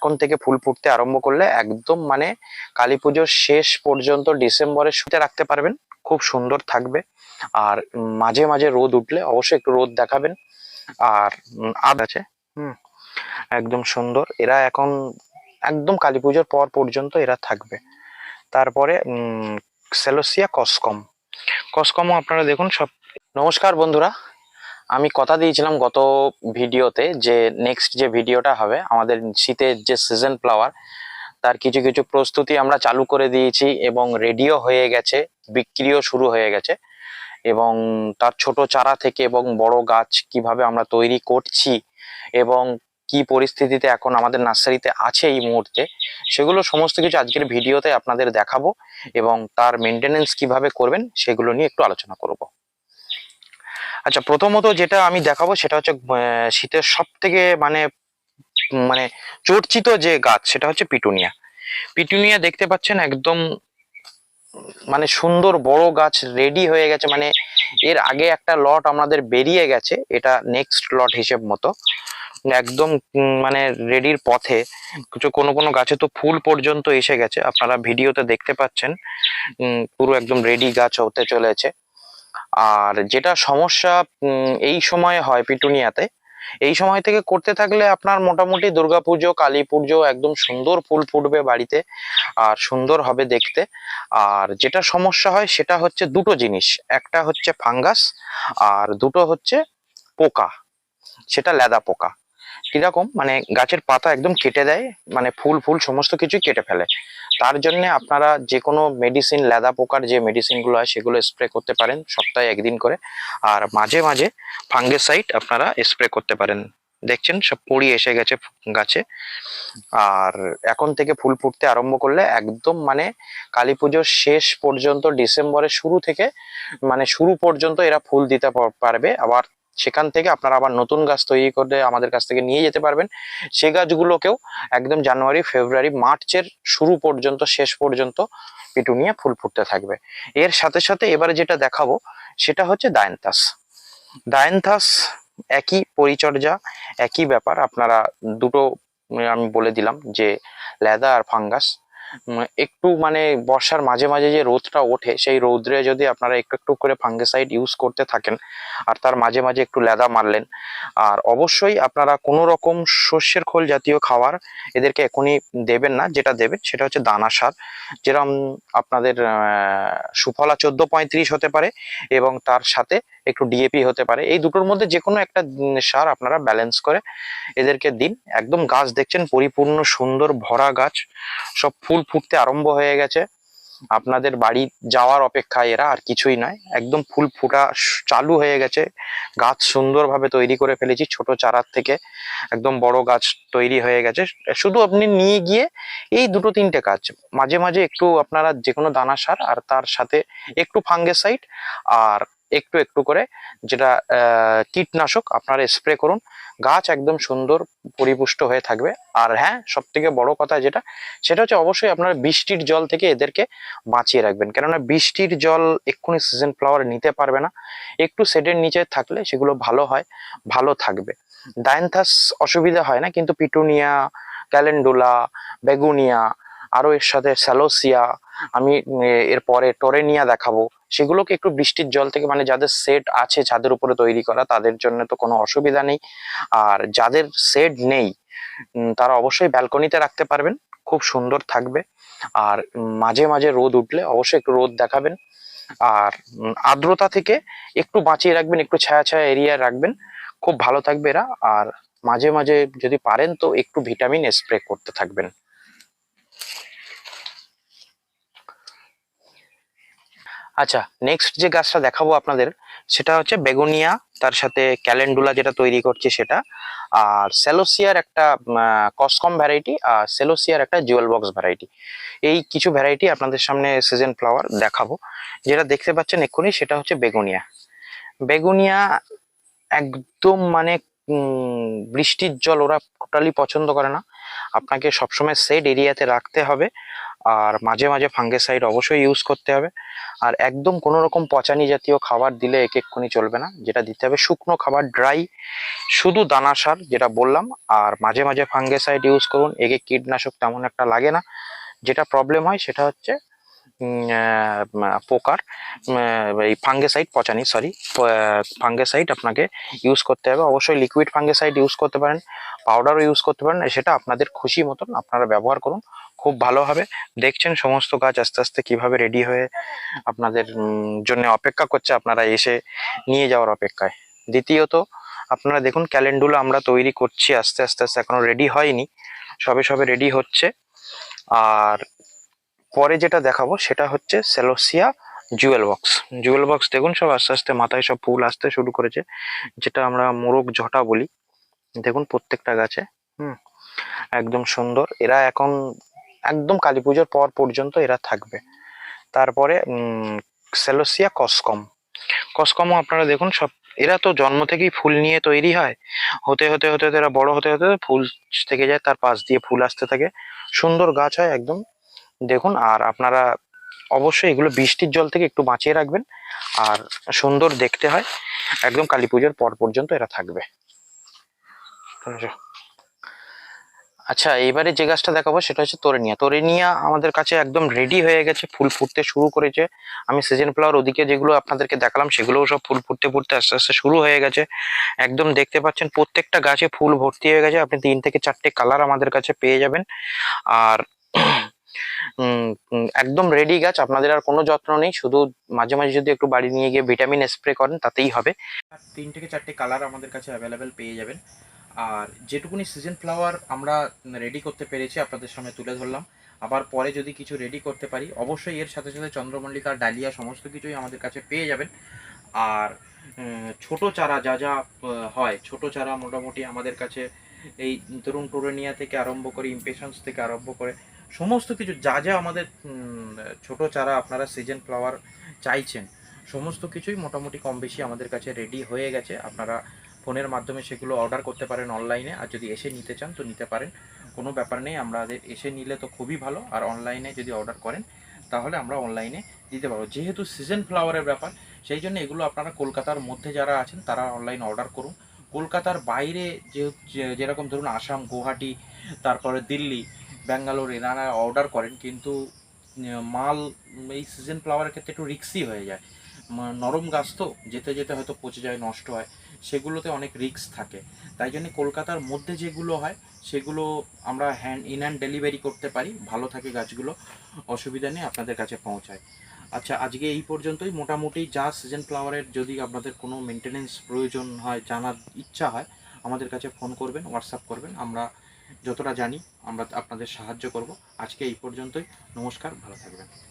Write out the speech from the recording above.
এখন থেকে ফুল ফুটতে আরম্ভ করলে একদম মানে কালী পুজোর শেষ পর্যন্ত ডিসেম্বরের শুতে রাখতে পারবেন। খুব সুন্দর থাকবে। আর মাঝে মাঝে রোদ উঠলে অবশ্যই একটু রোদ দেখাবেন। আর আদ আছে। হুম, একদম সুন্দর। এরা এখন একদম কালী পুজোর পর পর্যন্ত এরা থাকবে। তারপরে সেলোসিয়া কসকম কসকমও আপনারা দেখুন সব নমস্কার বন্ধুরা। আমি কথা দিয়েছিলাম গত ভিডিওতে যে নেক্সট যে ভিডিওটা হবে, আমাদের শীতের যে সিজন ফ্লাওয়ার তার কিছু কিছু প্রস্তুতি আমরা চালু করে দিয়েছি এবং রেডিও হয়ে গেছে, বিক্রিও শুরু হয়ে গেছে এবং তার ছোট চারা থেকে এবং বড় গাছ কীভাবে আমরা তৈরি করছি এবং কি পরিস্থিতিতে এখন আমাদের নার্সারিতে আছে এই মুহূর্তে, সেগুলো সমস্ত কিছু আজকের ভিডিওতে আপনাদের দেখাবো এবং তার মেনটেনেন্স কীভাবে করবেন সেগুলো নিয়ে একটু আলোচনা করব। আচ্ছা প্রথমত যেটা আমি দেখাবো সেটা হচ্ছে শীতের সব থেকে মানে মানে চর্চিত যে গাছ সেটা হচ্ছে পিটুনিয়া। পিটুনিয়া দেখতে পাচ্ছেন একদম মানে সুন্দর বড় গাছ রেডি হয়ে গেছে মানে এর আগে একটা লট আমাদের বেরিয়ে গেছে, এটা নেক্সট লট হিসেব মতো। একদম মানে রেডির পথে। কিছু, কোনো কোনো গাছে তো ফুল পর্যন্ত এসে গেছে, আপনারা ভিডিওতে দেখতে পাচ্ছেন। পুরো একদম রেডি গাছ হতে চলেছে। আর যেটা সমস্যা এই সময় হয় পিটুনিয়াতে, এই সময় থেকে করতে থাকলে আপনার মোটামুটি দুর্গাপুজো কালী পুজো একদম সুন্দর ফুল ফুটবে বাড়িতে আর সুন্দর হবে দেখতে। আর যেটা সমস্যা হয় সেটা হচ্ছে দুটো জিনিস। একটা হচ্ছে ফাঙ্গাস আর দুটো হচ্ছে পোকা, সেটা লেদা পোকা। কীরকম? মানে গাছের পাতা একদম কেটে দেয় মানে ফুল ফুল সমস্ত কিছুই কেটে ফেলে। তার জন্য আপনারা যে কোনো মেডিসিন লেদা পোকার যে মেডিসিনগুলো হয়, সেগুলো স্প্রে করতে পারেন, সপ্তাহে একদিন করে। আর মাঝে মাঝে ফাঙ্গিসাইড আপনারা স্প্রে করতে পারেন। দেখছেন, সব কুড়ি এসে গেছে গাছে। আর এখন থেকে ফুল ফুটতে আরম্ভ করলে একদম মানে কালী পুজোর শেষ পর্যন্ত, ডিসেম্বরের শুরু থেকে মানে শুরু পর্যন্ত এরা ফুল দিতে পারবে। আবার সেখান থেকে আপনারা আবার নতুন গাছ তৈরি করে আমাদের কাছ থেকে নিয়ে যেতে পারবেন। সে গাছগুলোকেও একদম জানুয়ারি, ফেব্রুয়ারি, মার্চের শুরু পর্যন্ত, শেষ পর্যন্ত পিটুনিয়া ফুল ফুটতে থাকবে। এর সাথে সাথে এবারে যেটা দেখাবো, সেটা হচ্ছে ডায়নথাস ডায়নথাস একই পরিচর্যা, একই ব্যাপার। আপনারা দুটো, আমি বলে দিলাম যে লেদা আর ফাঙ্গাস একটু মানে বর্ষার মাঝে মাঝে যে রোদটা ওঠে, সেই রোদ্রে যদি আপনারা একটু একটু করে ফাঙ্গিসাইড ইউজ করতে থাকেন আর তার মাঝে মাঝে একটু লেদা মারলেন, আর অবশ্যই আপনারা কোনো রকম শস্যের খোল জাতীয় খাবার এদেরকে এখনই দেবেন না, যেটা দেবেন সেটা হচ্ছে দানা সার যেরকম আপনাদের সুফলা চোদ্দ পঁয়ত্রিশ হতে পারে এবং তার সাথে একটু ডিএপি হতে পারে। এই দুটোর মধ্যে যে কোনো একটা সার আপনারা ব্যালেন্স করে এদেরকে দিন। একদম গাছ দেখছেন, পরিপূর্ণ, সুন্দর, ভরা গাছ। সব ফুল ফুটতে আরম্ভ হয়ে গেছে। আপনাদের বাড়ি যাওয়ার অপেক্ষায় এরা, আর কিছুই নয়। একদম ফুল ফুটা চালু হয়ে গেছে। গাছ সুন্দরভাবে তৈরি করে ফেলেছি ছোট চারার থেকে। একদম বড় গাছ তৈরি হয়ে গেছে। শুধু আপনি নিয়ে গিয়ে এই দুটো তিনটে কাজ। মাঝে মাঝে একটু আপনারা যে কোনো দানা সার আর তার সাথে একটু ফাঙ্গেসাইড আর একটু একটু করে যেটা কীটনাশক আপনারা স্প্রে করুন। গাছ একদম সুন্দর পরিপুষ্ট হয়ে থাকবে। আর হ্যাঁ সব থেকে বড় কথা যেটা, সেটা হচ্ছে অবশ্যই আপনারা বৃষ্টির জল থেকে এদেরকে বাঁচিয়ে রাখবেন। কেননা বৃষ্টির জল এক্ষুনি সিজন ফ্লাওয়ার নিতে পারবে না। একটু শেডের নিচে থাকলে সেগুলো ভালো হয়, ভালো থাকবে। ডায়নথাস অসুবিধা হয় না, কিন্তু পিটুনিয়া ক্যালেন্ডুলা বেগুনিয়া আরও এর সাথে স্যালোসিয়া, আমি এরপরে টরেনিয়া দেখাবো। সেগুলোকে একটু বৃষ্টির জল থেকে মানে যাদের সেট আছে ছাদের উপরে তৈরি করা, তাদের জন্য তো কোনো অসুবিধা নেই। আর যাদের সেট নেই তারা অবশ্যই ব্যালকনিতে রাখতে পারবেন, খুব সুন্দর থাকবে। আর মাঝে মাঝে রোদ উঠলে অবশ্যই একটু রোদ দেখাবেন। আর আর্দ্রতা থেকে একটু বাঁচিয়ে রাখবেন, একটু ছায়া ছায়া এরিয়ায় রাখবেন, খুব ভালো থাকবে এরা। আর মাঝে মাঝে যদি পারেন তো একটু ভিটামিন স্প্রে করতে থাকবেন। আচ্ছা নেক্সট যে গাছটা দেখাবো আপনাদের, সেটা হচ্ছে বেগুনিয়া, তার সাথে ক্যালেন্ডুলা যেটা তৈরি করছে সেটা, আর সেলোসিয়ার একটা কসকম ভ্যারাইটি আর সেলোসিয়ার একটা জুয়েল বক্স ভ্যারাইটি এই কিছু ভ্যারাইটি আপনাদের সামনে সিজন ফ্লাওয়ার দেখাবো। যেটা দেখতে পাচ্ছেন এক্ষুনি, সেটা হচ্ছে বেগুনিয়া। বেগুনিয়া একদম মানে বৃষ্টির জল ওরা টোটালি পছন্দ করে না। আপনাকে সবসময় সেড এরিয়াতে রাখতে হবে। আর মাঝে মাঝে ফাঙ্গেসাইড অবশ্যই ইউজ করতে হবে। আর একদম কোনো রকম পচানি জাতীয় খাবার দিলে এক এক্ষুনি চলবে না, যেটা দিতে হবে শুকনো খাবার ড্রাই শুধু দানা সার যেটা বললাম। আর মাঝে মাঝে ফাঙ্গেসাইড ইউজ করুন, একে কীটনাশক তেমন একটা লাগে না। যেটা প্রবলেম হয় সেটা হচ্ছে পোকার এই ফাঙ্গেসাইড, পচানি সরি ফাঙ্গেসাইড আপনাকে ইউজ করতে হবে। অবশ্যই লিকুইড ফাঙ্গেসাইড ইউজ করতে পারেন পাউডারও ইউজ করতে পারেন, সেটা আপনাদের খুশি মতন আপনারা ব্যবহার করুন, খুব ভালো হবে। দেখছেন সমস্ত গাছ আস্তে আস্তে কীভাবে রেডি হয়ে আপনাদের জন্য অপেক্ষা করছে, আপনারা এসে নিয়ে যাওয়ার অপেক্ষায়। দ্বিতীয়ত, আপনারা দেখুন ক্যালেন্ডুলা আমরা তৈরি করছি, আস্তে আস্তে আস্তে এখনও রেডি হয়নি, সবে সবে রেডি হচ্ছে। আর পরে যেটা দেখাবো সেটা হচ্ছে celosia jewel box jewel box দেখুন, সব আস্তে আস্তে মাথায় সব ফুল আসতে শুরু করেছে। যেটা আমরা মোরগ ঝটা বলি। দেখুন প্রত্যেকটা গাছে, হুম, একদম সুন্দর। এরা এখন একদম কালী পুজোর পর পর্যন্ত এরা থাকবে। তারপরে সেলোসিয়া কসকম কসকমও আপনারা দেখুন, সব এরা তো জন্ম থেকেই ফুল নিয়ে তৈরি হয়। হতে হতে হতে হতে এরা বড় হতে হতে ফুল থেকে যায়, তার পাশ দিয়ে ফুল আসতে থাকে। সুন্দর গাছ হয়, একদম দেখুন, আর আপনারা অবশ্যই এগুলো বৃষ্টির জল থেকে একটু বাঁচিয়ে রাখবেন, আর সুন্দর দেখতে হয়। একদম কালী পুজোর পর পর্যন্ত এরা থাকবে। আচ্ছা এবারে যে গাছটা দেখাবো সেটা হচ্ছে তোরেনিয়া তোরেনিয়া আমাদের কাছে একদম রেডি হয়ে গেছে, ফুল ফুটতে শুরু করেছে। আমি সিজন ফ্লাওয়ার ওদিকে যেগুলো আপনাদেরকে দেখালাম, সেগুলোও সব ফুল ফুটতে ফুটতে আস্তে আস্তে শুরু হয়ে গেছে। একদম দেখতে পাচ্ছেন, প্রত্যেকটা গাছে ফুল ভর্তি হয়ে গেছে। আপনি তিন থেকে চারটে কালার আমাদের কাছে পেয়ে যাবেন। আর একদম রেডি গাছ, আপনাদের আর কোনো যত্ন নেই, শুধু মাঝে মাঝে যদি একটু বাড়ি নিয়ে গিয়ে ভিটামিন স্প্রে করেন, তাতেই হবে। তিন থেকে চারটে কালার আমাদের কাছে অ্যাভেলেবেল পেয়ে যাবেন। আর যেটুকুনি সিজন ফ্লাওয়ার আমরা রেডি করতে পেরেছি, আপনাদের সামনে তুলে ধরলাম। আবার পরে যদি কিছু রেডি করতে পারি, অবশ্যই এর সাথে সাথে চন্দ্রমল্লিকা, ডালিয়া, সমস্ত কিছুই আমাদের কাছে পেয়ে যাবেন। আর ছোট চারা যা যা হয়, ছোট চারা মোটামুটি আমাদের কাছে এই তরুণ টুরেনিয়া থেকে আরম্ভ করে ইমপেশনস থেকে আরম্ভ করে সমস্ত কিছু, যা যা আমাদের ছোট চারা আপনারা সিজন ফ্লাওয়ার চাইছেন, সমস্ত কিছুই মোটামুটি কম বেশি আমাদের কাছে রেডি হয়ে গেছে। আপনারা ফোনের মাধ্যমে সেগুলো অর্ডার করতে পারেন অনলাইনে আর যদি এসে নিতে চান তো নিতে পারেন। কোনো ব্যাপার নেই আমাদের এসে নিলে তো খুবই ভালো, আর অনলাইনে যদি অর্ডার করেন, তাহলে আমরা অনলাইনে দিতে পারব। যেহেতু সিজন ফ্লাওয়ারের ব্যাপার, সেই জন্য এগুলো আপনারা কলকাতার মধ্যে যারা আছেন, তারা অনলাইন অর্ডার করুন। কলকাতার বাইরে যে- যেরকম ধরুন আসাম, গুয়াহাটি, তারপরে দিল্লি ব্যাঙ্গালোর এনারা অর্ডার করেন, কিন্তু মাল এই সিজন ফ্লাওয়ারের ক্ষেত্রে একটু রিক্সি হয়ে যায়। নরম গাছ তো, যেতে যেতে হয়তো পচে যায়, নষ্ট হয়, সেগুলোতে অনেক রিক্স থাকে। তাই জন্য কলকাতার মধ্যে যেগুলো হয়, সেগুলো আমরা হ্যান্ড ইন হ্যান্ড ডেলিভারি করতে পারি, ভালো থাকে গাছগুলো, অসুবিধা নেই, আপনাদের কাছে পৌঁছায়। আচ্ছা আজকে এই পর্যন্তই। মোটামুটি যা সিজন ফ্লাওয়ারের যদি আপনাদের কোনো মেনটেনেন্স প্রয়োজন হয়, জানার ইচ্ছা হয়, আমাদের কাছে ফোন করবেন হোয়াটসঅ্যাপ করবেন, আমরা যতটা জানি আমরা আপনাদের সাহায্য করব। আজকে এই পর্যন্তই। নমস্কার ভালো থাকবেন।